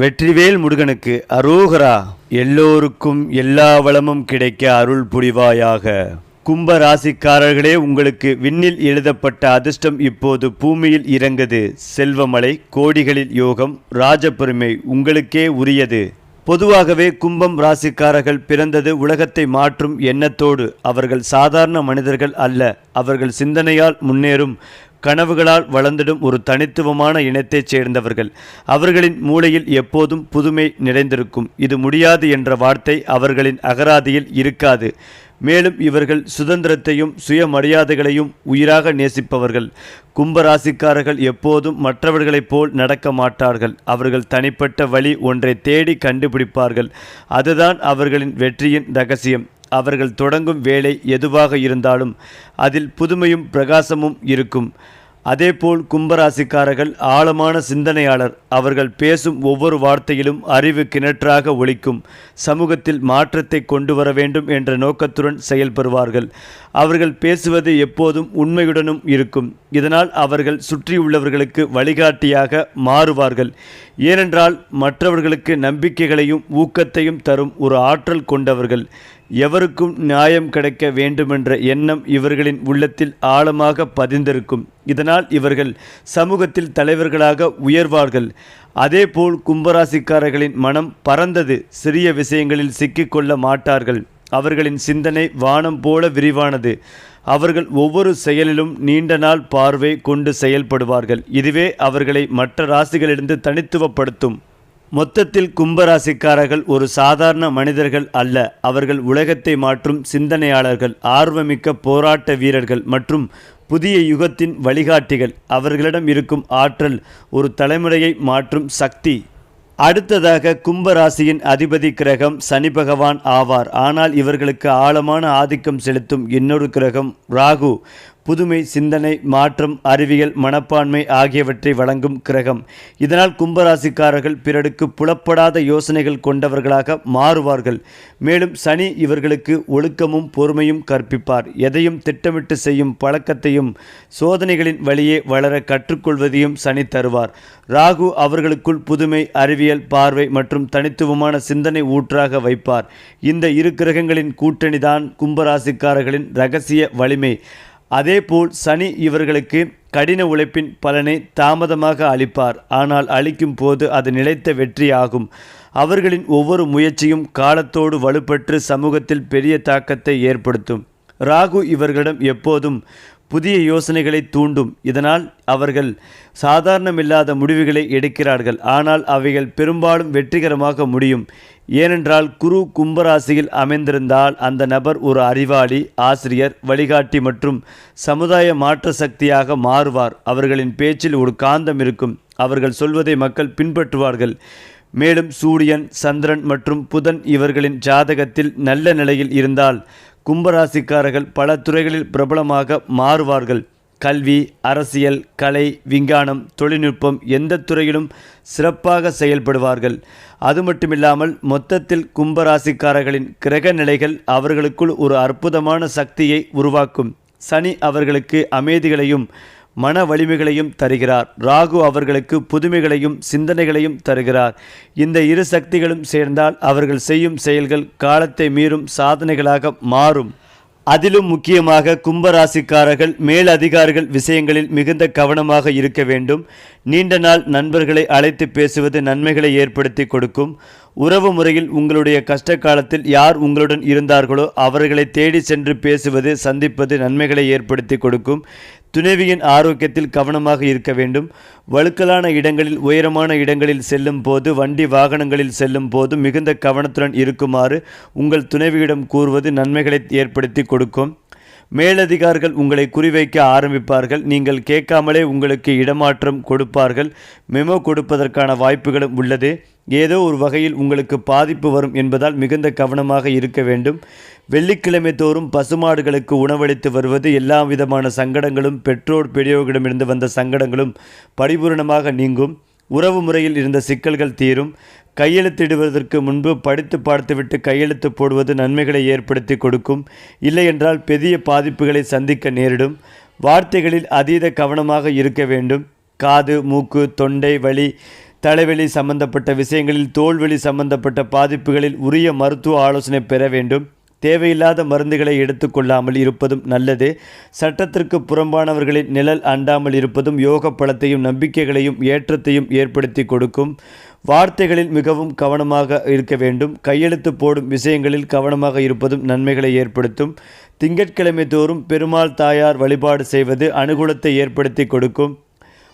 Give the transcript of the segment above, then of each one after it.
வெற்றிவேல் முருகனுக்கு அரோகரா எல்லோருக்கும் எல்லா வளமும் கிடைக்க அருள் புரிவாயாக. கும்ப ராசிக்காரர்களே உங்களுக்கு விண்ணில் எழுதப்பட்ட அதிர்ஷ்டம் இப்போது பூமியில் இறங்குது. செல்வமலை கோடிகளில் யோகம் ராஜபெருமை உங்களுக்கே உரியது. பொதுவாகவே கும்பம் ராசிக்காரர்கள் பிறந்தது உலகத்தை மாற்றும் எண்ணத்தோடு. அவர்கள் சாதாரண மனிதர்கள் அல்ல. அவர்கள் சிந்தனையால் முன்னேறும். கனவுகளால் வளர்ந்திடும் ஒரு தனித்துவமான இனத்தைச் சேர்ந்தவர்கள். அவர்களின் மூளையில் எப்போதும் புதுமை நிறைந்திருக்கும். இது முடியாது என்ற வார்த்தை அவர்களின் அகராதியில் இருக்காது. மேலும் இவர்கள் சுதந்திரத்தையும் சுயமரியாதைகளையும் உயிராக நேசிப்பவர்கள். கும்பராசிக்காரர்கள் எப்போதும் மற்றவர்களைப் போல் நடக்க மாட்டார்கள். அவர்கள் தனிப்பட்ட வழி ஒன்றை தேடி கண்டுபிடிப்பார்கள். அதுதான் அவர்களின் வெற்றியின் ரகசியம். அவர்கள் தொடங்கும் வேலை எதுவாக இருந்தாலும் அதில் புதுமையும் பிரகாசமும் இருக்கும். அதேபோல் கும்பராசிக்காரர்கள் ஆழமான சிந்தனையாளர். அவர்கள் பேசும் ஒவ்வொரு வார்த்தையிலும் அறிவு கிணற்றாக ஒழிக்கும் சமூகத்தில் மாற்றத்தை கொண்டு வர வேண்டும் என்ற நோக்கத்துடன் செயல்படுவார்கள். அவர்கள் பேசுவது எப்போதும் உண்மையுடனும் இருக்கும். இதனால் அவர்கள் சுற்றியுள்ளவர்களுக்கு வழிகாட்டியாக மாறுவார்கள். ஏனென்றால் மற்றவர்களுக்கு நம்பிக்கைகளையும் ஊக்கத்தையும் தரும் ஒரு ஆற்றல் கொண்டவர்கள். எவருக்கும் நியாயம் கிடைக்க வேண்டுமென்ற எண்ணம் இவர்களின் உள்ளத்தில் ஆழமாக பதிந்திருக்கும். இதனால் இவர்கள் சமூகத்தில் தலைவர்களாக உயர்வார்கள். அதேபோல் கும்பராசிக்காரர்களின் மனம் பறந்தது சிறிய விஷயங்களில் சிக்கிக்கொள்ள மாட்டார்கள். அவர்களின் சிந்தனை வானம் போல விரிவானது. அவர்கள் ஒவ்வொரு செயலிலும் நீண்ட நாள் பார்வை கொண்டு செயல்படுவார்கள். இதுவே அவர்களை மற்ற ராசிகளிலிருந்து தனித்துவப்படுத்தும். மொத்தத்தில் கும்பராசிக்காரர்கள் ஒரு சாதாரண மனிதர்கள் அல்ல. அவர்கள் உலகத்தை மாற்றும் சிந்தனையாளர்கள் ஆர்வமிக்க போராட்ட வீரர்கள் மற்றும் புதிய யுகத்தின் வழிகாட்டிகள். அவர்களிடம் இருக்கும் ஆற்றல் ஒரு தலைமுறையை மாற்றும் சக்தி. அடுத்ததாக கும்பராசியின் அதிபதி கிரகம் சனி பகவான் ஆவார். ஆனால் இவர்களுக்கு ஆழமான ஆதிக்கம் செலுத்தும் இன்னொரு கிரகம் ராகு. புதுமை சிந்தனை மாற்றம் அறிவியல் மனப்பான்மை ஆகியவற்றை வழங்கும் கிரகம். இதனால் கும்பராசிக்காரர்கள் பிறருக்கு புலப்படாத யோசனைகள் கொண்டவர்களாக மாறுவார்கள். மேலும் சனி இவர்களுக்கு ஒழுக்கமும் பொறுமையும் கற்பிப்பார். எதையும் திட்டமிட்டு செய்யும் பழக்கத்தையும் சோதனைகளின் வழியே வளர கற்றுக்கொள்வதையும் சனி தருவார். ராகு அவர்களுக்குள் புதுமை அறிவியல் பார்வை மற்றும் தனித்துவமான சிந்தனை ஊற்றாக வைப்பார். இந்த இரு கிரகங்களின் கூட்டணிதான் கும்பராசிக்காரர்களின் ரகசிய வலிமை. அதேபோல் சனி இவர்களுக்கு கடின உழைப்பின் பலனை தாமதமாக அளிப்பார். ஆனால் அளிக்கும் போது அது நிலைத்த வெற்றி ஆகும் அவர்களின் ஒவ்வொரு முயற்சியும் காலத்தோடு வலுப்பெற்று சமூகத்தில் பெரிய தாக்கத்தை ஏற்படுத்தும். ராகு இவர்களிடம் எப்போதும் புதிய யோசனைகளை தூண்டும். இதனால் அவர்கள் சாதாரணமில்லாத முடிவுகளை எடுக்கிறார்கள். ஆனால் அவைகள் பெரும்பாலும் வெற்றிகரமாக முடியும். ஏனென்றால் குரு கும்பராசியில் அமைந்திருந்தால் அந்த நபர் ஒரு அறிவாளி ஆசிரியர் வழிகாட்டி மற்றும் சமுதாய மாற்ற சக்தியாக மாறுவார். அவர்களின் பேச்சில் ஒரு காந்தம் இருக்கும். அவர்கள் சொல்வதை மக்கள் பின்பற்றுவார்கள். மேலும் சூரியன் சந்திரன் மற்றும் புதன் இவர்களின் ஜாதகத்தில் நல்ல நிலையில் இருந்தால் கும்பராசிக்காரர்கள் பல துறைகளில் பிரபலமாக மாறுவார்கள். கல்வி அரசியல் கலை விஞ்ஞானம் தொழில்நுட்பம் எந்த துறையிலும் சிறப்பாக செயல்படுவார்கள். அது மட்டுமில்லாமல் மொத்தத்தில் கும்பராசிக்காரர்களின் கிரக நிலைகள் அவர்களுக்குள் ஒரு அற்புதமான சக்தியை உருவாக்கும். சனி அவர்களுக்கு அமைதிகளையும் மன வலிமைகளையும் தருகிறார். ராகு அவர்களுக்கு புதுமைகளையும் சிந்தனைகளையும் தருகிறார். இந்த இரு சக்திகளும் சேர்ந்தால் அவர்கள் செய்யும் செயல்கள் காலத்தை மீறும் சாதனைகளாக மாறும். அதிலும் முக்கியமாக கும்பராசிக்காரர்கள் மேலதிகாரிகள் விஷயங்களில் மிகுந்த கவனமாக இருக்க வேண்டும். நீண்ட நாள் நண்பர்களை அழைத்து பேசுவது நன்மைகளை ஏற்படுத்தி கொடுக்கும். உறவு முறையில் உங்களுடைய கஷ்ட காலத்தில் யார் உங்களுடன் இருந்தார்களோ அவர்களை தேடி சென்று பேசுவது சந்திப்பது நன்மைகளை ஏற்படுத்தி கொடுக்கும். துணைவியின் ஆரோக்கியத்தில் கவனமாக இருக்க வேண்டும். வழுக்கலான இடங்களில் உயரமான இடங்களில் செல்லும் போது வண்டி வாகனங்களில் செல்லும் போது மிகுந்த கவனத்துடன் இருக்குமாறு உங்கள் துணைவியிடம் கூறுவது நன்மைகளை ஏற்படுத்தி கொடுக்கும். மேலதிகாரிகள் உங்களை குறிவைக்க ஆரம்பிப்பார்கள். நீங்கள் கேட்காமலே உங்களுக்கு இடமாற்றம் கொடுப்பார்கள். மெமோ கொடுப்பதற்கான வாய்ப்புகளும் உள்ளது. ஏதோ ஒரு வகையில் உங்களுக்கு பாதிப்பு வரும் என்பதால் மிகுந்த கவனமாக இருக்க வேண்டும். வெள்ளிக்கிழமை தோறும் பசுமாடுகளுக்கு உணவளித்து வருவது எல்லா விதமான சங்கடங்களும் பெற்றோர் பெரியோர்களிடமிருந்து வந்த சங்கடங்களும் பரிபூர்ணமாக நீங்கும். உறவு முறையில் இருந்த சிக்கல்கள் தீரும். கையெழுத்திடுவதற்கு முன்பு படித்து பார்த்துவிட்டு கையெழுத்து போடுவது நன்மைகளை ஏற்படுத்தி கொடுக்கும். இல்லையென்றால் பெரிய பாதிப்புகளை சந்திக்க நேரிடும். வார்த்தைகளில் அதீத கவனமாக இருக்க வேண்டும். காது மூக்கு தொண்டை வலி தலைவலி சம்பந்தப்பட்ட விஷயங்களில் தோல்வெளி சம்பந்தப்பட்ட பாதிப்புகளில் உரிய மருத்துவ ஆலோசனை பெற வேண்டும். தேவையில்லாத மருந்துகளை எடுத்துக்கொள்ளாமல் இருப்பதும் நல்லது. சட்டத்திற்கு புறம்பானவர்களின் நிழல் அண்டாமல் இருப்பதும் யோக பலத்தையும் நம்பிக்கைகளையும் ஏற்றத்தையும் ஏற்படுத்தி கொடுக்கும். வார்த்தைகளில் மிகவும் கவனமாக இருக்க வேண்டும். கையெழுத்து போடும் விஷயங்களில் கவனமாக இருப்பதும் நன்மைகளை ஏற்படுத்தும். திங்கட்கிழமை தோறும் பெருமாள் தாயார் வழிபாடு செய்வது அனுகூலத்தை ஏற்படுத்தி கொடுக்கும்.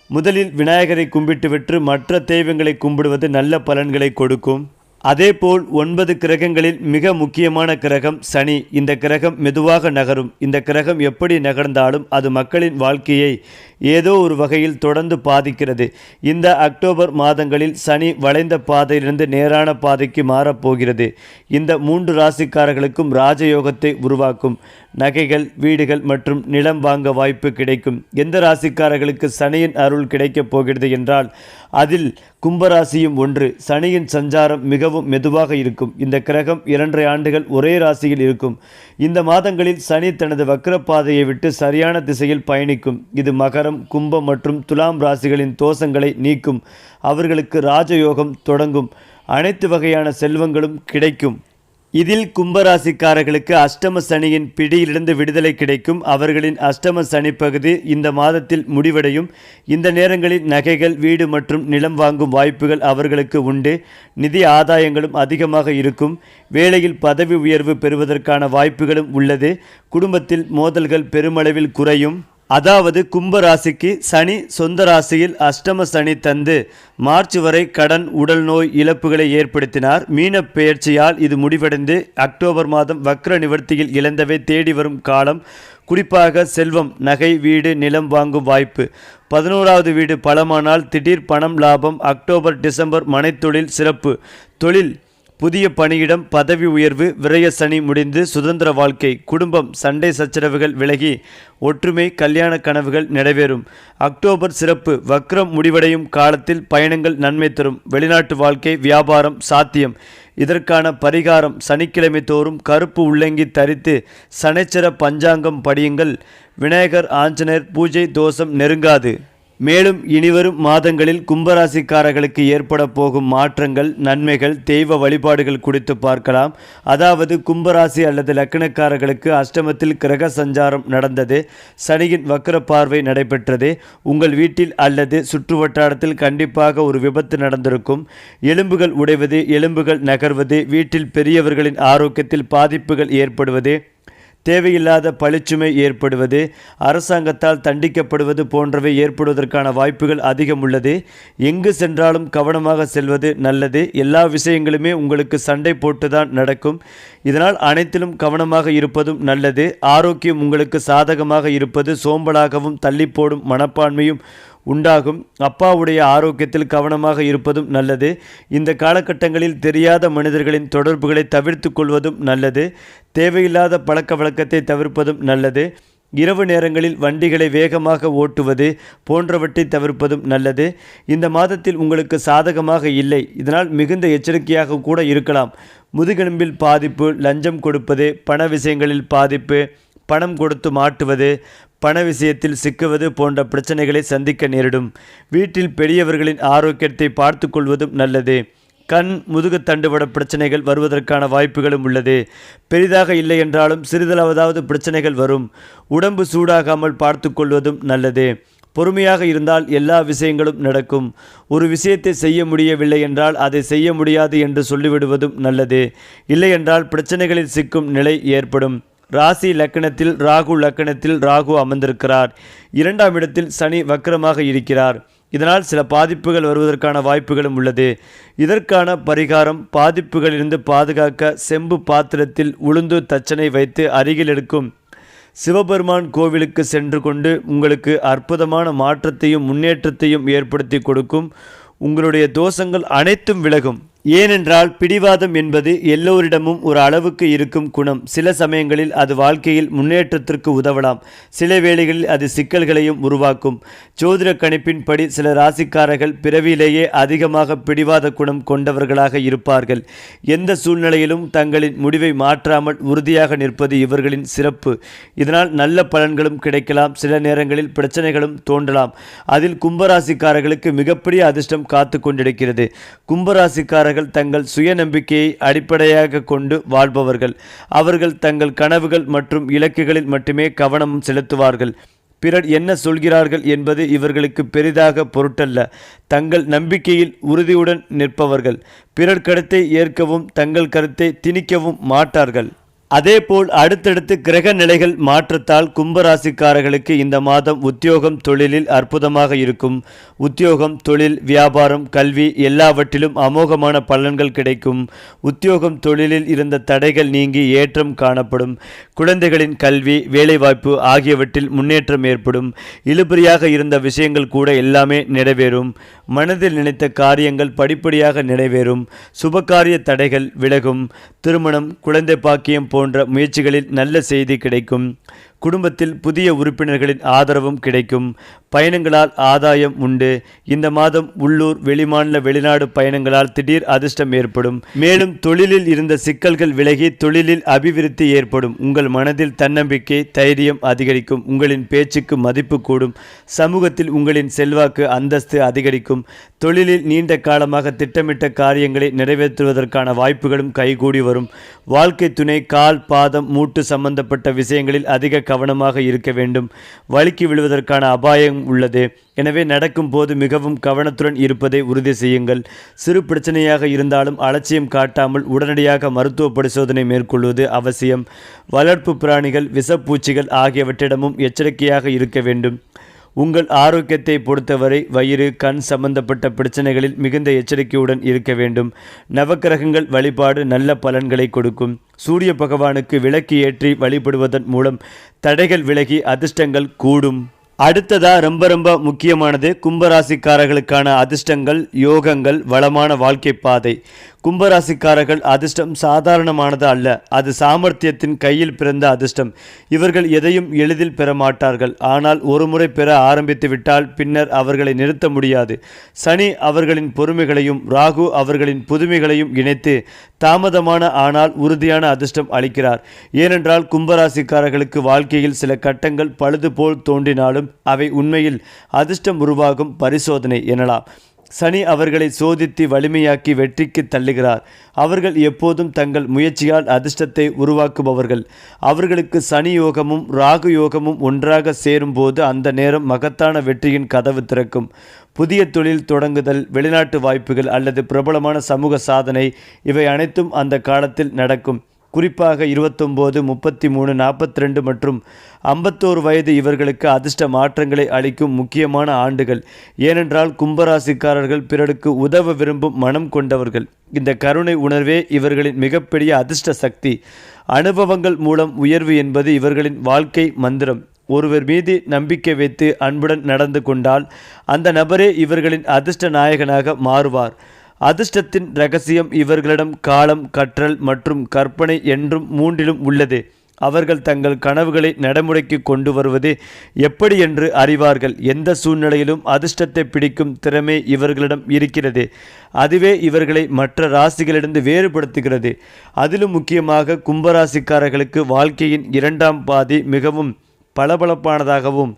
முதலில் விநாயகரை கும்பிட்டுவிட்டு மற்ற தெய்வங்களை கும்பிடுவது நல்ல பலன்களை கொடுக்கும். அதேபோல் ஒன்பது கிரகங்களில் மிக முக்கியமான கிரகம் சனி. இந்த கிரகம் மெதுவாக நகரும். இந்த கிரகம் எப்படி நகர்ந்தாலும் அது மக்களின் வாழ்க்கையை ஏதோ ஒரு வகையில் தொடர்ந்து பாதிக்கிறது. இந்த அக்டோபர் மாதங்களில் சனி வளைந்த பாதையிலிருந்து நேரான பாதைக்கு மாறப்போகிறது இந்த மூன்று ராசிக்காரர்களுக்கும் ராஜயோகத்தை உருவாக்கும். நகைகள் வீடுகள் மற்றும் நிலம் வாங்க வாய்ப்பு கிடைக்கும். எந்த ராசிக்காரர்களுக்கு சனியின் அருள் கிடைக்கப் போகிறது என்றால் அதில் கும்பராசியும் ஒன்று. சனியின் சஞ்சாரம் மிகவும் மெதுவாக இருக்கும். இந்த கிரகம் இரண்டரை ஆண்டுகள் ஒரே ராசியில் இருக்கும். இந்த மாதங்களில் சனி தனது வக்கரப்பாதையை விட்டு சரியான திசையில் பயணிக்கும். இது மகரம் கும்பம் மற்றும் துலாம் ராசிகளின் தோஷங்களை நீக்கும். அவர்களுக்கு ராஜயோகம் தொடங்கும். அனைத்து வகையான செல்வங்களும் கிடைக்கும். இதில் கும்பராசிக்காரர்களுக்கு அஷ்டம சனியின் பிடியிலிருந்து விடுதலை கிடைக்கும். அவர்களின் அஷ்டம சனி பகுதி இந்த மாதத்தில் முடிவடையும். இந்த நேரங்களில் நகைகள் வீடு மற்றும் நிலம் வாங்கும் வாய்ப்புகள் அவர்களுக்கு உண்டு. நிதி ஆதாயங்களும் அதிகமாக இருக்கும். வேலையில் பதவி உயர்வு பெறுவதற்கான வாய்ப்புகளும் உள்ளது. குடும்பத்தில் மோதல்கள் பெருமளவில் குறையும். அதாவது கும்பராசிக்கு சனி சொந்த ராசியில் அஷ்டம சனி தந்து மார்ச் வரை கடன் உடல் நோய் இழப்புகளை ஏற்படுத்தினார். மீன பெயர்ச்சியால் இது முடிவடைந்து அக்டோபர் மாதம் வக்ர நிவர்த்தியில் இழந்தவை தேடி வரும் காலம். குறிப்பாக செல்வம் நகை வீடு நிலம் வாங்கும் வாய்ப்பு. பதினோராவது வீடு பலமானால் திடீர் பணம் லாபம். அக்டோபர் டிசம்பர் மனைத்தொழில் சிறப்பு. தொழில் புதிய பணியிடம் பதவி உயர்வு விரய சனி முடிந்து சுதந்திர வாழ்க்கை குடும்பம் சண்டை சச்சரவுகள் விலகி ஒற்றுமை கல்யாண கனவுகள் நிறைவேறும். அக்டோபர் சிறப்பு வக்ரம் முடிவடையும் காலத்தில் பயணங்கள் நன்மை தரும். வெளிநாட்டு வாழ்க்கை வியாபாரம் சாத்தியம். இதற்கான பரிகாரம் சனிக்கிழமை தோறும் கருப்பு உள்ளங்கி தரித்து சனைச்சர பஞ்சாங்கம் படியுங்கள். விநாயகர் ஆஞ்சநேயர் பூஜை தோஷம் நெருங்காது. மேலும் இனிவரும் மாதங்களில் கும்பராசிக்காரர்களுக்கு ஏற்பட போகும் மாற்றங்கள் நன்மைகள் தெய்வ வழிபாடுகள் குறித்து பார்க்கலாம். அதாவது கும்பராசி அல்லது லக்கணக்காரர்களுக்கு அஷ்டமத்தில் கிரக சஞ்சாரம் நடந்தது. சனியின் வக்கர பார்வை நடைபெற்றது. உங்கள் வீட்டில் அல்லது சுற்று வட்டாரத்தில் கண்டிப்பாக ஒரு விபத்து நடந்திருக்கும். எலும்புகள் உடைவது எலும்புகள் நகர்வது வீட்டில் பெரியவர்களின் ஆரோக்கியத்தில் பாதிப்புகள் ஏற்படுவது. தேவையில்லாத பழிச்சுமை ஏற்படுவது அரசாங்கத்தால் தண்டிக்கப்படுவது போன்றவை ஏற்படுவதற்கான வாய்ப்புகள் அதிகம் உள்ளது. எங்கு சென்றாலும் கவனமாக செல்வது நல்லது. எல்லா விஷயங்களுமே உங்களுக்கு சண்டை போட்டுதான் நடக்கும். இதனால் அனைத்திலும் கவனமாக இருப்பதும் நல்லது. ஆரோக்கியம் உங்களுக்கு சாதகமாக இருப்பது சோம்பலாகவும் தள்ளிப்போடும் மனப்பான்மையும் உண்டாகும். அப்பாவுடைய ஆரோக்கியத்தில் கவனமாக இருப்பதும் நல்லது. இந்த காலகட்டங்களில் தெரியாத மனிதர்களின் தொடர்புகளை தவிர்த்து கொள்வதும் நல்லது. தேவையில்லாத பழக்க வழக்கத்தை தவிர்ப்பதும் நல்லது. இரவு நேரங்களில் வண்டிகளை வேகமாக ஓட்டுவது போன்றவற்றை தவிர்ப்பதும் நல்லது. இந்த மாதத்தில் உங்களுக்கு சாதகமாக இல்லை. இதனால் மிகுந்த எச்சரிக்கையாக கூட இருக்கலாம். முதுகெலும்பில் பாதிப்பு லஞ்சம் கொடுப்பது பண விஷயங்களில் பாதிப்பு பணம் கொடுத்து மாட்டுவது பண விஷயத்தில் சிக்குவது போன்ற பிரச்சனைகளை சந்திக்க நேரிடும். வீட்டில் பெரியவர்களின் ஆரோக்கியத்தை பார்த்து கொள்வதும் நல்லது. கண் முதுகு தண்டுவட பிரச்சனைகள் வருவதற்கான வாய்ப்புகளும் உள்ளது. பெரிதாக இல்லை என்றாலும் சிறிதளவதாவது பிரச்சனைகள் வரும். உடம்பு சூடாகாமல் பார்த்து கொள்வதும் நல்லது. பொறுமையாக இருந்தால் எல்லா விஷயங்களும் நடக்கும். ஒரு விஷயத்தை செய்ய முடியவில்லை என்றால் அதை செய்ய முடியாது என்று சொல்லிவிடுவதும் நல்லது. இல்லையென்றால் பிரச்சனைகளில் சிக்கும் நிலை ஏற்படும். ராசி லக்கணத்தில் ராகு லக்கணத்தில் ராகு அமர்ந்திருக்கிறார். இரண்டாம் இடத்தில் சனி வக்கரமாக இருக்கிறார். இதனால் சில பாதிப்புகள் வருவதற்கான வாய்ப்புகளும் உள்ளது. இதற்கான பரிகாரம் பாதிப்புகளிலிருந்து பாதுகாக்க செம்பு பாத்திரத்தில் உளுந்து தச்சனை வைத்து அருகில் எடுக்கும். சிவபெருமான் கோவிலுக்கு சென்று கொண்டு உங்களுக்கு அற்புதமான மாற்றத்தையும் முன்னேற்றத்தையும் ஏற்படுத்தி கொடுக்கும். உங்களுடைய தோஷங்கள் அனைத்தும் விலகும். ஏனென்றால் பிடிவாதம் என்பது எல்லோரிடமும் ஒரு அளவுக்கு இருக்கும் குணம். சில சமயங்களில் அது வாழ்க்கையில் முன்னேற்றத்திற்கு உதவலாம். சில வேளைகளில் அது சிக்கல்களையும் உருவாக்கும். ஜோதிட கணிப்பின்படி சில ராசிக்காரர்கள் பிறவியிலேயே அதிகமாக பிடிவாத குணம் கொண்டவர்களாக இருப்பார்கள். எந்த சூழ்நிலையிலும் தங்களின் முடிவை மாற்றாமல் உறுதியாக நிற்பது இவர்களின் சிறப்பு. இதனால் நல்ல பலன்களும் கிடைக்கலாம். சில நேரங்களில் பிரச்சனைகளும் தோன்றலாம். அதில் கும்பராசிக்காரர்களுக்கு மிகப்பெரிய அதிர்ஷ்டம் காத்து கொண்டிருக்கிறது. கும்பராசிக்காரர்கள் தங்கள் சுயநம்பிக்கையை அடிப்படையாக கொண்டு வாழ்பவர்கள். அவர்கள் தங்கள் கனவுகள் மற்றும் இலக்குகளில் மட்டுமே கவனம் செலுத்துவார்கள். பிறர் என்ன சொல்கிறார்கள் என்பது இவர்களுக்கு பெரிதாக பொருட்டல்ல. தங்கள் நம்பிக்கையில் உறுதியுடன் நிற்பவர்கள். பிறர் கருத்தை ஏற்கவும் தங்கள் கருத்தை திணிக்கவும் மாட்டார்கள். அதேபோல் அடுத்தடுத்து கிரக நிலைகள் மாற்றத்தால் கும்பராசிக்காரர்களுக்கு இந்த மாதம் உத்தியோகம் தொழிலில் அற்புதமாக இருக்கும். உத்தியோகம் தொழில் வியாபாரம் கல்வி எல்லாவற்றிலும் அமோகமான பலன்கள் கிடைக்கும். உத்தியோகம் தொழிலில் இருந்த தடைகள் நீங்கி ஏற்றம் காணப்படும். குழந்தைகளின் கல்வி வேலைவாய்ப்பு ஆகியவற்றில் முன்னேற்றம் ஏற்படும். இழுபறியாக இருந்த விஷயங்கள் கூட எல்லாமே நிறைவேறும். மனதில் நினைத்த காரியங்கள் படிப்படியாக நிறைவேறும். சுபகாரிய தடைகள் விலகும். திருமணம் குழந்தை பாக்கியம் போன்ற முயற்சிகளில் நல்ல செய்தி கிடைக்கும். குடும்பத்தில் புதிய உறுப்பினர்களின் ஆதரவும் கிடைக்கும். பயணங்களால் ஆதாயம் உண்டு. இந்த மாதம் உள்ளூர் வெளிமாநில வெளிநாடு பயணங்களால் திடீர் அதிர்ஷ்டம் ஏற்படும். மேலும் தொழிலில் இருந்த சிக்கல்கள் விலகி தொழிலில் அபிவிருத்தி ஏற்படும். உங்கள் மனதில் தன்னம்பிக்கை தைரியம் அதிகரிக்கும். உங்களின் பேச்சுக்கு மதிப்பு கூடும். சமூகத்தில் உங்களின் செல்வாக்கு அந்தஸ்து அதிகரிக்கும். தொழிலில் நீண்ட காலமாக திட்டமிட்ட காரியங்களை நிறைவேற்றுவதற்கான வாய்ப்புகளும் கைகூடி வரும். வாழ்க்கை துணை கால் பாதம் மூட்டு சம்பந்தப்பட்ட விஷயங்களில் அதிக கவனமாக இருக்க வேண்டும். வழுக்கி விழுவதற்கான அபாயம் உள்ளது. எனவே நடக்கும் போது மிகவும் கவனத்துடன் இருப்பதை உறுதி செய்யுங்கள். சிறு பிரச்சனையாக இருந்தாலும் அலட்சியம் காட்டாமல் உடனடியாக மருத்துவ பரிசோதனை மேற்கொள்வது அவசியம். வளர்ப்பு பிராணிகள் விஷப்பூச்சிகள் ஆகியவற்றிடமும் எச்சரிக்கையாக இருக்க வேண்டும். உங்கள் ஆரோக்கியத்தை பொறுத்தவரை வயிறு கண் சம்பந்தப்பட்ட பிரச்சனைகளில் மிகுந்த எச்சரிக்கையுடன் இருக்க வேண்டும். நவக்கிரகங்கள் வழிபாடு நல்ல பலன்களை கொடுக்கும். சூரிய பகவானுக்கு விளக்கு ஏற்றி வழிபடுவதன் மூலம் தடைகள் விலகி அதிர்ஷ்டங்கள் கூடும். அடுத்ததா ரொம்ப ரொம்ப முக்கியமானது கும்பராசிக்காரர்களுக்கான அதிர்ஷ்டங்கள் யோகங்கள் வளமான வாழ்க்கை பாதை. கும்பராசிக்காரர்கள் அதிர்ஷ்டம் சாதாரணமானது அல்ல. அது சாமர்த்தியத்தின் கையில் பிறந்த அதிர்ஷ்டம். இவர்கள் எதையும் எளிதில் பெற மாட்டார்கள். ஆனால் ஒருமுறை பெற ஆரம்பித்து விட்டால் பின்னர் அவர்களை நிறுத்த முடியாது. சனி அவர்களின் பொறுமைகளையும் ராகு அவர்களின் புதுமைகளையும் இணைத்து தாமதமான ஆனால் உறுதியான அதிர்ஷ்டம் அளிக்கிறார். ஏனென்றால் கும்பராசிக்காரர்களுக்கு வாழ்க்கையில் சில கட்டங்கள் பழுது போல் தோன்றினாலும் அவை உண்மையில் அதிர்ஷ்டம் உருவாகும் பரிசோதனை எனலாம். சனி அவர்களை சோதித்து வலிமையாக்கி வெற்றிக்கு தள்ளுகிறார். அவர்கள் எப்போதும் தங்கள் முயற்சியால் அதிர்ஷ்டத்தை உருவாக்குபவர்கள். அவர்களுக்கு சனி யோகமும் ராகு யோகமும் ஒன்றாக சேரும்போது அந்த நேரம் மகத்தான வெற்றியின் கதவு திறக்கும். புதிய தொழில் தொடங்குதல் வெளிநாட்டு வாய்ப்புகள் அல்லது பிரபலமான சமூக சாதனை இவை அனைத்தும் அந்த காலத்தில் நடக்கும். குறிப்பாக இருபத்தொம்போது முப்பத்தி மூணு நாற்பத்தி ரெண்டு மற்றும் ஐம்பத்தோரு வயது இவர்களுக்கு அதிர்ஷ்ட மாற்றங்களை அளிக்கும் முக்கியமான ஆண்டுகள். ஏனென்றால் கும்பராசிக்காரர்கள் பிறருக்கு உதவ விரும்பும் மனம் கொண்டவர்கள். இந்த கருணை உணர்வே இவர்களின் மிகப்பெரிய அதிர்ஷ்ட சக்தி. அனுபவங்கள் மூலம் உயர்வு என்பது இவர்களின் வாழ்க்கை மந்திரம். ஒருவர் மீது நம்பிக்கை வைத்து அன்புடன் நடந்து கொண்டால் அந்த நபரே இவர்களின் அதிர்ஷ்ட நாயகனாக மாறுவார். அதிர்ஷ்டத்தின் ரகசியம் இவர்களிடம் காலம் கற்றல் மற்றும் கற்பனை என்றும் மூன்றிலும் உள்ளது. அவர்கள் தங்கள் கனவுகளை நடைமுறைக்கு கொண்டு வருவது எப்படி என்று அறிவார்கள். எந்த சூழ்நிலையிலும் அதிர்ஷ்டத்தை பிடிக்கும் திறமை இவர்களிடம் இருக்கிறது. அதுவே இவர்களை மற்ற ராசிகளிலிருந்து வேறுபடுத்துகிறது. அதிலும் முக்கியமாக கும்பராசிக்காரர்களுக்கு வாழ்க்கையின் இரண்டாம் பாதி மிகவும் பளபளப்பானதாகவும்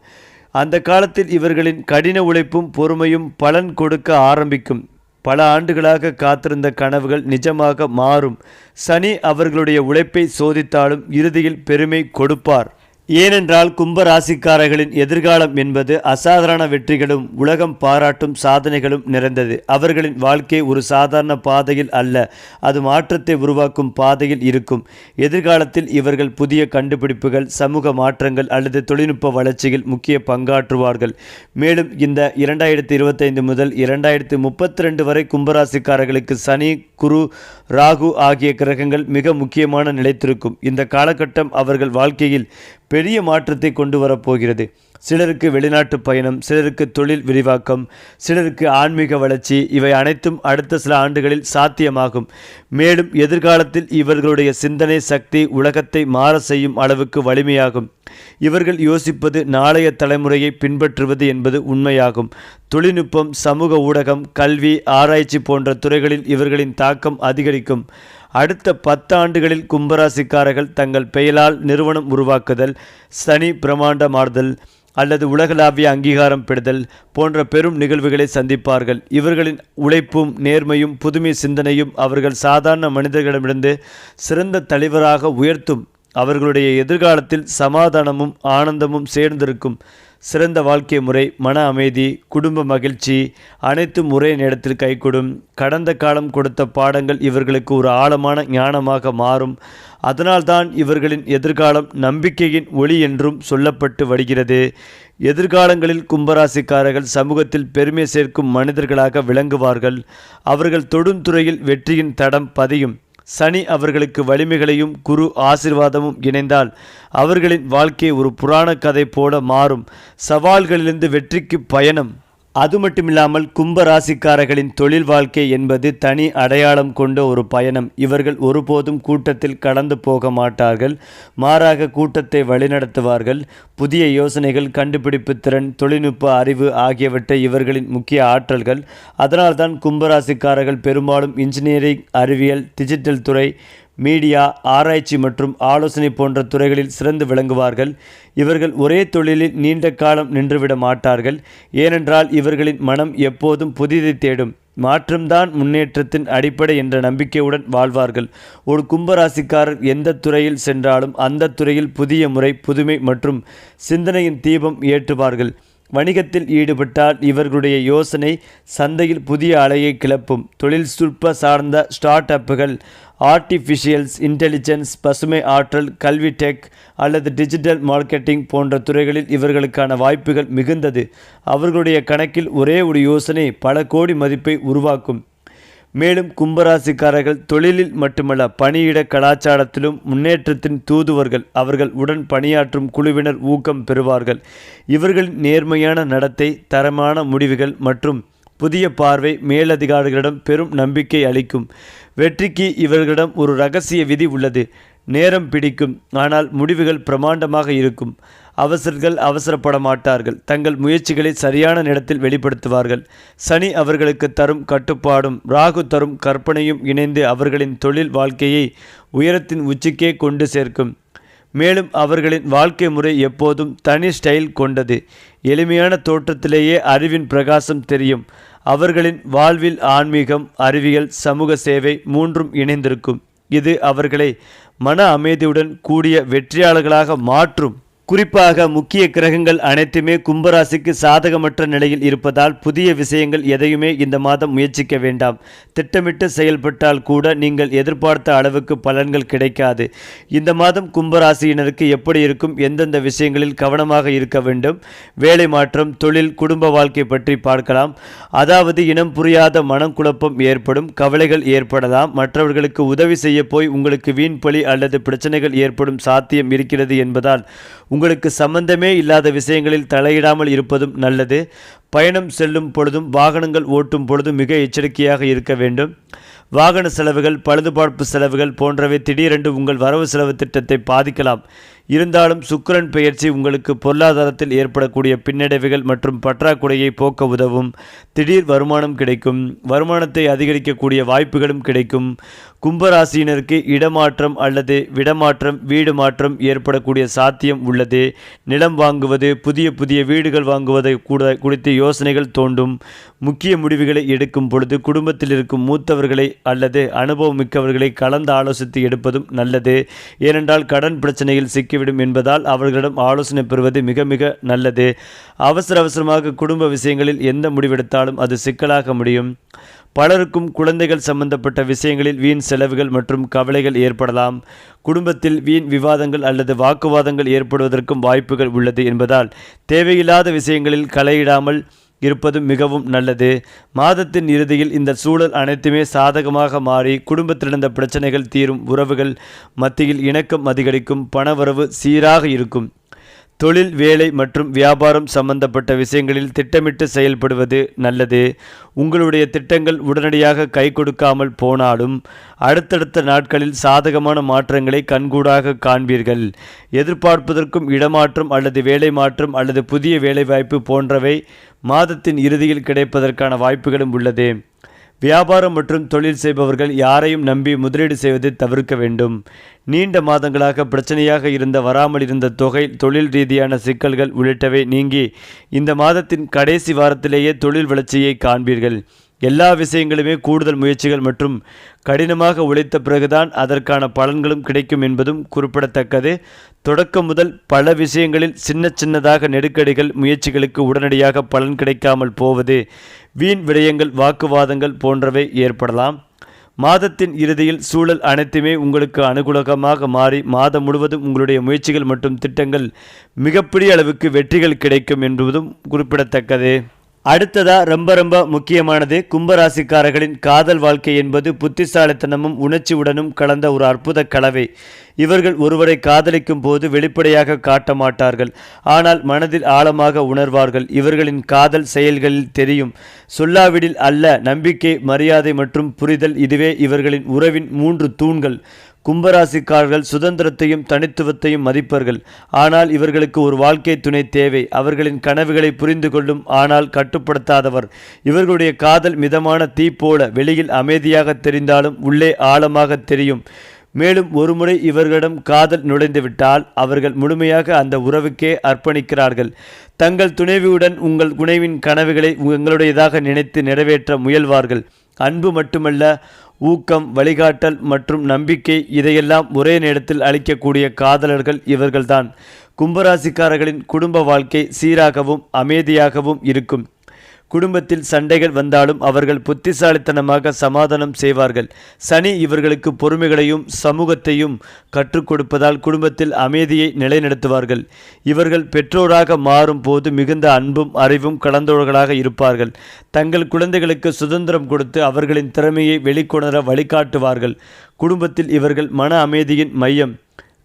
அந்த காலத்தில் இவர்களின் கடின உழைப்பும் பொறுமையும் பலன் கொடுக்க ஆரம்பிக்கும். பல ஆண்டுகளாக காத்திருந்த கனவுகள் நிஜமாக மாறும். சனி அவர்களுடைய உழைப்பை சோதித்தாலும் இறுதியில் பெருமை கொடுப்பார். ஏனென்றால் கும்பராசிக்காரர்களின் எதிர்காலம் என்பது அசாதாரண வெற்றிகளும் உலகம் பாராட்டும் சாதனைகளும் நிறைந்தது. அவர்களின் வாழ்க்கை ஒரு சாதாரண பாதையில் அல்ல அது மாற்றத்தை உருவாக்கும் பாதையில் இருக்கும். எதிர்காலத்தில் இவர்கள் புதிய கண்டுபிடிப்புகள் சமூக மாற்றங்கள் அல்லது தொழில்நுட்ப வளர்ச்சியில் முக்கிய பங்காற்றுவார்கள். மேலும் இந்த இரண்டாயிரத்தி இருபத்தைந்து முதல் இரண்டாயிரத்தி முப்பத்தி ரெண்டு வரை கும்பராசிக்காரர்களுக்கு சனி குரு ராகு ஆகிய கிரகங்கள் மிக முக்கியமான நிலைத்திருக்கும். இந்த காலகட்டம் அவர்கள் வாழ்க்கையில் பெரிய மாற்றத்தை கொண்டு வரப்போகிறது. சிலருக்கு வெளிநாட்டு பயணம் சிலருக்கு தொழில் விரிவாக்கம் சிலருக்கு ஆன்மீக வளர்ச்சி இவை அனைத்தும் அடுத்த சில ஆண்டுகளில் சாத்தியமாகும். மேலும் எதிர்காலத்தில் இவர்களுடைய சிந்தனை சக்தி உலகத்தை மாற செய்யும் அளவுக்கு வலிமையாகும். இவர்கள் யோசிப்பது நாளைய தலைமுறையை பின்பற்றுவது என்பது உண்மையாகும். தொழில்நுட்பம் சமூக ஊடகம் கல்வி ஆராய்ச்சி போன்ற துறைகளில் இவர்களின் தாக்கம் அதிகரிக்கும். அடுத்த பத்தாண்டுகளில் கும்பராசிக்காரர்கள் தங்கள் பெயரால் நிறுவனம் உருவாக்குதல் சனி பிரமாண்டமாறுதல் அல்லது உலகளாவிய அங்கீகாரம் பெறுதல் போன்ற பெரும் நிகழ்வுகளை சந்திப்பார்கள். இவர்களின் உழைப்பும் நேர்மையும் புதுமை சிந்தனையும் அவர்கள் சாதாரண மனிதர்களிடமிருந்து சிறந்த தலைவராக உயர்த்தும் அவர்களுடைய எதிர்காலத்தில் சமாதானமும் ஆனந்தமும் சேர்ந்திருக்கும் சிறந்த வாழ்க்கை முறை மன அமைதி குடும்ப மகிழ்ச்சி அனைத்தும் ஒரே நேரத்தில் கைகூடும். கடந்த காலம் கொடுத்த பாடங்கள் இவர்களுக்கு ஒரு ஆழமான ஞானமாக மாறும். அதனால்தான் இவர்களின் எதிர்காலம் நம்பிக்கையின் ஒளி என்றும் சொல்லப்பட்டு வருகிறது. எதிர்காலங்களில் கும்பராசிக்காரர்கள் சமூகத்தில் பெருமை சேர்க்கும் மனிதர்களாக விளங்குவார்கள். அவர்கள் தொடுந்துறையில் வெற்றியின் தடம் பதியும். சனி அவர்களுக்கு வலிமைகளையும் குரு ஆசிர்வாதமும் இணைந்தால் அவர்களின் வாழ்க்கை ஒரு புராண கதை போல மாறும். சவால்களிலிருந்து வெற்றிக்கு பயணம். அது மட்டுமில்லாமல் கும்ப ராசிக்காரர்களின் தொழில் வாழ்க்கை என்பது தனி அடையாளம் கொண்ட ஒரு பயணம். இவர்கள் ஒருபோதும் கூட்டத்தில் கடந்து போக மாட்டார்கள். மாறாக கூட்டத்தை வழிநடத்துவார்கள். புதிய யோசனைகள் கண்டுபிடிப்பு திறன் தொழில்நுட்ப அறிவு ஆகியவற்றை இவர்களின் முக்கிய ஆற்றல்கள். அதனால்தான் கும்பராசிக்காரர்கள் பெரும்பாலும் இன்ஜினியரிங் அறிவியல் டிஜிட்டல் துறை மீடியா ஆராய்ச்சி மற்றும் ஆலோசனை போன்ற துறைகளில் சிறந்து விளங்குவார்கள். இவர்கள் ஒரே தொழிலில் நீண்ட காலம் நின்றுவிட மாட்டார்கள். ஏனென்றால் இவர்களின் மனம் எப்போதும் புதிதை தேடும். மாற்றம்தான் முன்னேற்றத்தின் அடிப்படை என்ற நம்பிக்கையுடன் வாழ்வார்கள். ஒரு கும்பராசிக்காரர் எந்த துறையில் சென்றாலும் அந்த துறையில் புதிய முறை புதுமை மற்றும் சிந்தனையின் தீபம் ஏற்றுவார்கள். வணிகத்தில் ஈடுபட்டால் இவர்களுடைய யோசனை சந்தையில் புதிய அலையை கிளப்பும். தொழில் சுல்ப சார்ந்த ஸ்டார்ட் அப்புகள் ஆர்டிஃபிஷியல்ஸ் இன்டெலிஜென்ஸ் பசுமை ஆற்றல் கல்வி டெக் அல்லது டிஜிட்டல் மார்க்கெட்டிங் போன்ற துறைகளில் இவர்களுக்கான வாய்ப்புகள் மிகுந்தது. அவர்களுடைய கணக்கில் ஒரே ஒரு யோசனை பல கோடி மதிப்பை உருவாக்கும். மேலும் கும்பராசிக்காரர்கள் தொழிலில் மட்டுமல்ல பணியிட கலாச்சாரத்திலும் முன்னேற்றத்தின் தூதுவர்கள். அவர்கள் உடன் பணியாற்றும் குழுவினர் ஊக்கம் பெறுவார்கள். இவர்களின் நேர்மையான நடத்தை தரமான முடிவுகள் மற்றும் புதிய பார்வை மேலதிகாரிகளிடம் பெரும் நம்பிக்கை அளிக்கும். வெற்றிக்கு இவர்களிடம் ஒரு ரகசிய விதி உள்ளது. நேரம் பிடிக்கும் ஆனால் முடிவுகள் பிரமாண்டமாக இருக்கும். அவசர்கள் அவசரப்பட மாட்டார்கள் தங்கள் முயற்சிகளை சரியான நேரத்தில் வெளிப்படுத்துவார்கள். சனி அவர்களுக்கு தரும் கட்டுப்பாடும் ராகு தரும் கற்பனையும் இணைந்து அவர்களின் தொழில் வாழ்க்கையை உயரத்தின் உச்சிக்கே கொண்டு சேர்க்கும். மேலும் அவர்களின் வாழ்க்கை முறை எப்போதும் தனி ஸ்டைல் கொண்டது. எளிமையான தோற்றத்திலேயே அறிவின் பிரகாசம் தெரியும். அவர்களின் வாழ்வில் ஆன்மீகம் அறிவியல் சமூக சேவை மூன்றும் இணைந்திருக்கும். இது அவர்களை மன அமைதியுடன் கூடிய வெற்றியாளர்களாக மாற்றும். குறிப்பாக முக்கிய கிரகங்கள் அனைத்துமே கும்பராசிக்கு சாதகமற்ற நிலையில் இருப்பதால் புதிய விஷயங்கள் எதையுமே இந்த மாதம் முயற்சிக்க வேண்டாம். திட்டமிட்டு செயல்பட்டால் கூட நீங்கள் எதிர்பார்த்த அளவுக்கு பலன்கள் கிடைக்காது. இந்த மாதம் கும்பராசியினருக்கு எப்படி இருக்கும்? எந்தெந்த விஷயங்களில் கவனமாக இருக்க வேண்டும்? வேலை மாற்றம் தொழில் குடும்ப வாழ்க்கை பற்றி பார்க்கலாம். அதாவது இனம் புரியாத மனக்குழப்பம் ஏற்படும் கவலைகள் ஏற்படலாம். மற்றவர்களுக்கு உதவி செய்ய போய் உங்களுக்கு வீண் பழி அல்லது பிரச்சனைகள் ஏற்படும் சாத்தியம் இருக்கிறது என்பதால் உங்களுக்கு சம்பந்தமே இல்லாத விஷயங்களில் தலையிடாமல் இருப்பதும் நல்லது. பயணம் செல்லும் பொழுதும் வாகனங்கள் ஓட்டும் பொழுதும் மிக எச்சரிக்கையாக இருக்க வேண்டும். வாகன செலவுகள் பழுதுபார்ப்பு செலவுகள் போன்றவை திடீரென்று உங்கள் வரவு செலவு திட்டத்தை பாதிக்கலாம். இருந்தாலும் சுக்கிரன் பெயர்ச்சி உங்களுக்கு பொருளாதாரத்தில் ஏற்படக்கூடிய பின்னடைவுகள் மற்றும் பற்றாக்குறையை போக்க உதவும். திடீர் வருமானம் கிடைக்கும். வருமானத்தை அதிகரிக்கக்கூடிய வாய்ப்புகளும் கிடைக்கும். கும்பராசியினருக்கு இடமாற்றம் அல்லது விடமாற்றம் வீடு மாற்றம் ஏற்படக்கூடிய சாத்தியம் உள்ளது. நிலம் வாங்குவது புதிய புதிய வீடுகள் வாங்குவதை கூட குறித்து யோசனைகள் தோண்டும் முக்கிய முடிவுகளை எடுக்கும் பொழுது குடும்பத்தில் இருக்கும் மூத்தவர்களை அல்லது அனுபவம் மிக்கவர்களை கலந்து ஆலோசித்து எடுப்பதும் நல்லது. ஏனென்றால் கடன் பிரச்சனையில் சிக்கி ஆகிவிடும் என்பதால் அவர்களிடம் ஆலோசனை பெறுவது மிக மிக நல்லது. அவசர அவசரமாக குடும்ப விஷயங்களில் எந்த முடிவெடுத்தாலும் அது சிக்கலாக முடியும். பலருக்கும் குழந்தைகள் சம்பந்தப்பட்ட விஷயங்களில் வீண் செலவுகள் மற்றும் கவலைகள் ஏற்படலாம். குடும்பத்தில் வீண் விவாதங்கள் அல்லது வாக்குவாதங்கள் ஏற்படுவதற்கும் வாய்ப்புகள் உள்ளது என்பதால் தேவையில்லாத விஷயங்களில் கலையிடாமல் இருப்பது மிகவும் நல்லது. மாதத்தின் இறுதியில் இந்த சூழல் அனைத்துமே சாதகமாக மாறி குடும்பத்திலிருந்த பிரச்சனைகள் தீரும் உறவுகள் மத்தியில் இணக்கம் அதிகரிக்கும் பணவரவு சீராக இருக்கும். தொழில் வேலை மற்றும் வியாபாரம் சம்பந்தப்பட்ட விஷயங்களில் திட்டமிட்டு செயல்படுவது நல்லது. உங்களுடைய திட்டங்கள் உடனடியாக கை கொடுக்காமல் போனாலும் அடுத்தடுத்த நாட்களில் சாதகமான மாற்றங்களை கண்கூடாக காண்பீர்கள். எதிர்பார்ப்பதற்கும் இடமாற்றம் அல்லது வேலை மாற்றம் அல்லது புதிய வேலைவாய்ப்பு போன்றவை மாதத்தின் இறுதியில் கிடைப்பதற்கான வாய்ப்புகளும் உள்ளது. வியாபாரம் மற்றும் தொழில் செய்பவர்கள் யாரையும் நம்பி முதலீடு செய்வதை தவிர்க்க வேண்டும். நீண்ட மாதங்களாக பிரச்சனையாக இருந்த வராமல் இருந்த தொகை தொழில் ரீதியான சிக்கல்கள் உள்ளிட்டவை நீங்கி இந்த மாதத்தின் கடைசி வாரத்திலேயே தொழில் வளர்ச்சியை காண்பீர்கள். எல்லா விஷயங்களுமே கூடுதல் முயற்சிகள் மற்றும் கடினமாக உழைத்த பிறகுதான் அதற்கான பலன்களும் கிடைக்கும் என்பதும் குறிப்பிடத்தக்கது. தொடக்கம் முதல் பல விஷயங்களில் சின்ன சின்னதாக நெருக்கடிகள் முயற்சிகளுக்கு உடனடியாக பலன் கிடைக்காமல் போவது வீண் விடயங்கள் வாக்குவாதங்கள் போன்றவை ஏற்படலாம். மாதத்தின் இறுதியில் சூழல் அனைத்துமே உங்களுக்கு அனுகூலகமாக மாறி மாதம் முழுவதும் உங்களுடைய முயற்சிகள் மற்றும் திட்டங்கள் மிகப்பெரிய அளவுக்கு வெற்றிகள் கிடைக்கும் என்பதும் குறிப்பிடத்தக்கது. அடுத்ததா ரொம்ப ரொம்ப முக்கியமானது கும்பராசிக்காரர்களின் காதல் வாழ்க்கை என்பது புத்திசாலித்தனமும் உணர்ச்சியுடனும் கலந்த ஒரு அற்புத கலவை. இவர்கள் ஒருவரை காதலிக்கும் போது வெளிப்படையாக காட்ட மாட்டார்கள். ஆனால் மனதில் ஆழமாக உணர்வார்கள். இவர்களின் காதல் செயல்களில் தெரியும். சொல்லாவிடில் அல்ல நம்பிக்கை மரியாதை மற்றும் புரிதல் இதுவே இவர்களின் உறவின் மூன்று தூண்கள். கும்பராசிக்காரர்கள் சுதந்திரத்தையும் தனித்துவத்தையும் மதிப்பர்கள். ஆனால் இவர்களுக்கு ஒரு வாழ்க்கை துணை தேவை. அவர்களின் கனவுகளை புரிந்து கொள்ளும் ஆனால் கட்டுப்படுத்தாதவர். இவர்களுடைய காதல் மிதமான தீ போல வெளியில் அமைதியாக தெரிந்தாலும் உள்ளே ஆழமாக தெரியும். மேலும் ஒருமுறை இவர்களிடம் காதல் நுழைந்துவிட்டால் அவர்கள் முழுமையாக அந்த உறவுக்கே அர்ப்பணிக்கிறார்கள். தங்கள் துணைவியுடன் உங்கள் குணைவின் கனவுகளை உங்களுடையதாக நினைத்து நிறைவேற்ற முயல்வார்கள். அன்பு மட்டுமல்ல ஊக்கம் வழிகாட்டல் மற்றும் நம்பிக்கை இதையெல்லாம் ஒரே நேரத்தில் அளிக்கக்கூடிய காதலர்கள் இவர்கள்தான். கும்பராசிக்காரர்களின் குடும்ப வாழ்க்கை சீராகவும் அமைதியாகவும் இருக்கும். குடும்பத்தில் சண்டைகள் வந்தாலும் அவர்கள் புத்திசாலித்தனமாக சமாதானம் செய்வார்கள். சனி இவர்களுக்கு பொறுமைகளையும் சமூகத்தையும் கற்றுக் கொடுப்பதால் குடும்பத்தில் அமைதியை நிலைநிறுத்துவார்கள். இவர்கள் பெற்றோராக மாறும் போது மிகுந்த அன்பும் அறிவும் கலந்தவர்களாக இருப்பார்கள். தங்கள் குழந்தைகளுக்கு சுதந்திரம் கொடுத்து அவர்களின் திறமையை வெளிக்கொணர வழிகாட்டுவார்கள். குடும்பத்தில் இவர்கள் மன அமைதியின் மையம்.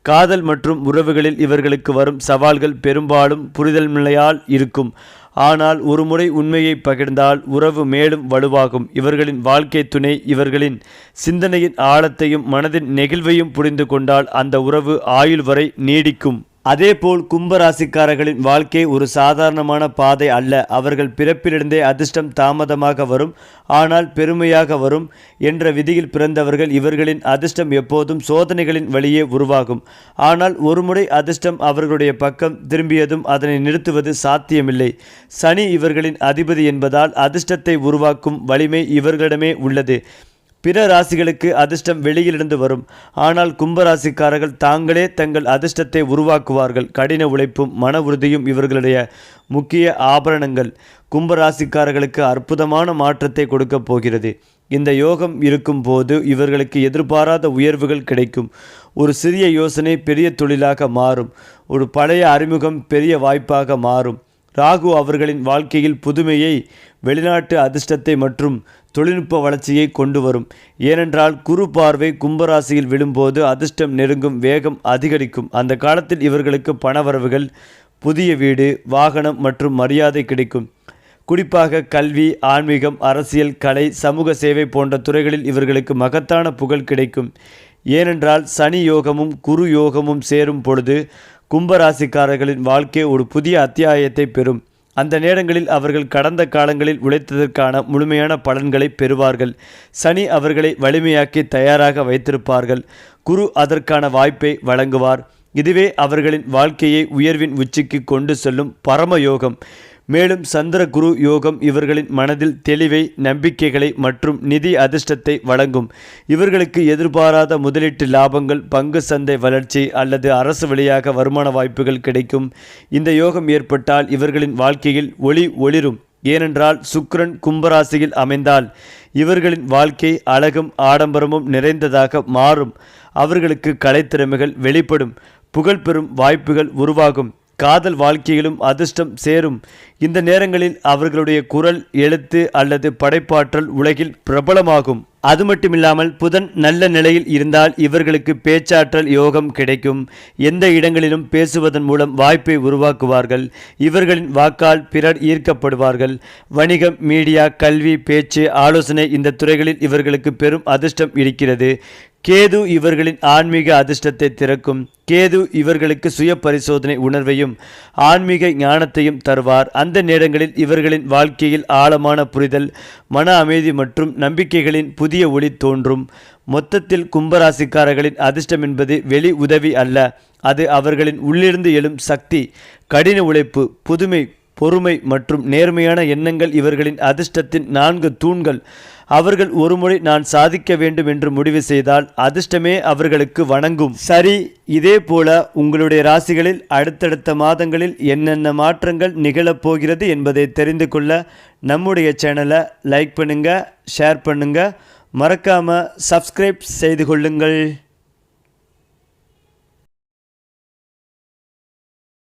காதல் மற்றும் உறவுகளில் இவர்களுக்கு வரும் சவால்கள் பெரும்பாலும் புரிதல் நிலையால் இருக்கும். ஆனால் ஒருமுறை உண்மையை பகிர்ந்தால் உறவு மேலும் வலுவாகும். இவர்களின் வாழ்க்கை துணை இவர்களின் சிந்தனையின் ஆழத்தையும் மனதின் நெகிழ்வையும் புரிந்து கொண்டால் அந்த உறவு ஆயுள் வரை நீடிக்கும். அதேபோல் கும்பராசிக்காரர்களின் வாழ்க்கை ஒரு சாதாரணமான பாதை அல்ல. அவர்கள் பிறப்பிலிருந்தே அதிர்ஷ்டம் தாமதமாக வரும் ஆனால் பெருமையாக வரும் என்ற விதியில் பிறந்தவர்கள் இவர்களின் அதிர்ஷ்டம் எப்போதும் சோதனைகளின் வழியே உருவாகும். ஆனால் ஒருமுறை அதிர்ஷ்டம் அவர்களுடைய பக்கம் திரும்பியதும் அதனை நிறுத்துவது சாத்தியமில்லை. சனி இவர்களின் அதிபதி என்பதால் அதிர்ஷ்டத்தை உருவாக்கும் வலிமை இவர்களிடமே உள்ளது. பிற ராசிகளுக்கு அதிர்ஷ்டம் வெளியிலிருந்து வரும். ஆனால் கும்பராசிக்காரர்கள் தாங்களே தங்கள் அதிர்ஷ்டத்தை உருவாக்குவார்கள். கடின உழைப்பும் மன உறுதியும் இவர்களுடைய முக்கிய ஆபரணங்கள். கும்பராசிக்காரர்களுக்கு அற்புதமான மாற்றத்தை கொடுக்கப் போகிறது. இந்த யோகம் இருக்கும் போது இவர்களுக்கு எதிர்பாராத உயர்வுகள் கிடைக்கும். ஒரு சிறிய யோசனை பெரிய தொழிலாக மாறும். ஒரு பழைய அறிமுகம் பெரிய வாய்ப்பாக மாறும். ராகு அவர்களின் வாழ்க்கையில் புதுமையை வெளிநாட்டு அதிர்ஷ்டத்தை மற்றும் தொழில்நுட்ப வளர்ச்சியை கொண்டு வரும். ஏனென்றால் குரு பார்வை கும்பராசியில் விழும்போது அதிர்ஷ்டம் நெருங்கும் வேகம் அதிகரிக்கும். அந்த காலத்தில் இவர்களுக்கு பணவரவுகள் புதிய வீடு வாகனம் மற்றும் மரியாதை கிடைக்கும். குறிப்பாக கல்வி ஆன்மீகம் அரசியல் கலை சமூக சேவை போன்ற துறைகளில் இவர்களுக்கு மகத்தான புகழ் கிடைக்கும். ஏனென்றால் சனி யோகமும் குரு யோகமும் சேரும் பொழுது கும்பராசிக்காரர்களின் வாழ்க்கை ஒரு புதிய அத்தியாயத்தை பெறும். அந்த நேரங்களில் அவர்கள் கடந்த காலங்களில் உழைத்ததற்கான முழுமையான பலன்களை பெறுவார்கள். சனி அவர்களை வலிமையாக்கி தயாராக வைத்திருப்பார்கள். குரு அதற்கான வாய்ப்பை வழங்குவார். இதுவே அவர்களின் வாழ்க்கையை உயர்வின் உச்சிக்கு கொண்டு செல்லும் பரம யோகம் மேலும் சந்திர குரு யோகம் இவர்களின் மனதில் தெளிவை நம்பிக்கைகளை மற்றும் நிதி அதிர்ஷ்டத்தை வழங்கும். இவர்களுக்கு எதிர்பாராத முதலீட்டு லாபங்கள் பங்கு சந்தை வளர்ச்சி அல்லது அரசு வழியாக வருமான வாய்ப்புகள் கிடைக்கும். இந்த யோகம் ஏற்பட்டால் இவர்களின் வாழ்க்கையில் ஒளி ஒளிரும். ஏனென்றால் சுக்ரன் கும்பராசியில் அமைந்தால் இவர்களின் வாழ்க்கை அழகும் ஆடம்பரமும் நிறைந்ததாக மாறும். அவர்களுக்கு கலைத்திறமைகள் வெளிப்படும். புகழ் பெறும் வாய்ப்புகள் உருவாகும். காதல் வாழ்க்கையிலும் அதிர்ஷ்டம் சேரும். இந்த நேரங்களில் அவர்களுடைய குரல் எழுத்து அல்லது படைப்பாற்றல் உலகில் பிரபலமாகும். அது மட்டுமில்லாமல் புதன் நல்ல நிலையில் இருந்தால் இவர்களுக்கு பேச்சாற்றல் யோகம் கிடைக்கும். எந்த இடங்களிலும் பேசுவதன் மூலம் வாய்ப்பை உருவாக்குவார்கள். இவர்களின் வாக்கால் பிறர் ஈர்க்கப்படுவார்கள். வணிகம் மீடியா கல்வி பேச்சு ஆலோசனை இந்த துறைகளில் இவர்களுக்கு பெரும் அதிர்ஷ்டம் இருக்கிறது. கேது இவர்களின் ஆன்மீக அதிர்ஷ்டத்தை திறக்கும் கேது இவர்களுக்கு சுய பரிசோதனை உணர்வையும் ஆன்மீக ஞானத்தையும் தருவார். அந்த நேரங்களில் இவர்களின் வாழ்க்கையில் ஆழமான புரிதல் மன அமைதி மற்றும் நம்பிக்கைகளின் புதிய ஒளி தோன்றும். மொத்தத்தில் கும்பராசிக்காரர்களின் அதிர்ஷ்டம் என்பது வெளி உதவி அல்ல. அது அவர்களின் உள்ளிருந்து எழும் சக்தி கடின உழைப்பு புதுமை பொறுமை மற்றும் நேர்மையான எண்ணங்கள் இவர்களின் அதிர்ஷ்டத்தின் நான்கு தூண்கள். அவர்கள் ஒருமுறை நான் சாதிக்க வேண்டும் என்று முடிவு செய்தால் அதிர்ஷ்டமே அவர்களுக்கு வணங்கும். சரி இதே போல உங்களுடைய ராசிகளில் அடுத்தடுத்த மாதங்களில் என்னென்ன மாற்றங்கள் நிகழப் போகிறது என்பதை தெரிந்து கொள்ள நம்முடைய சேனலை லைக் பண்ணுங்க ஷேர் பண்ணுங்க. மறக்காம சப்ஸ்கிரைப் செய்து கொள்ளுங்கள்.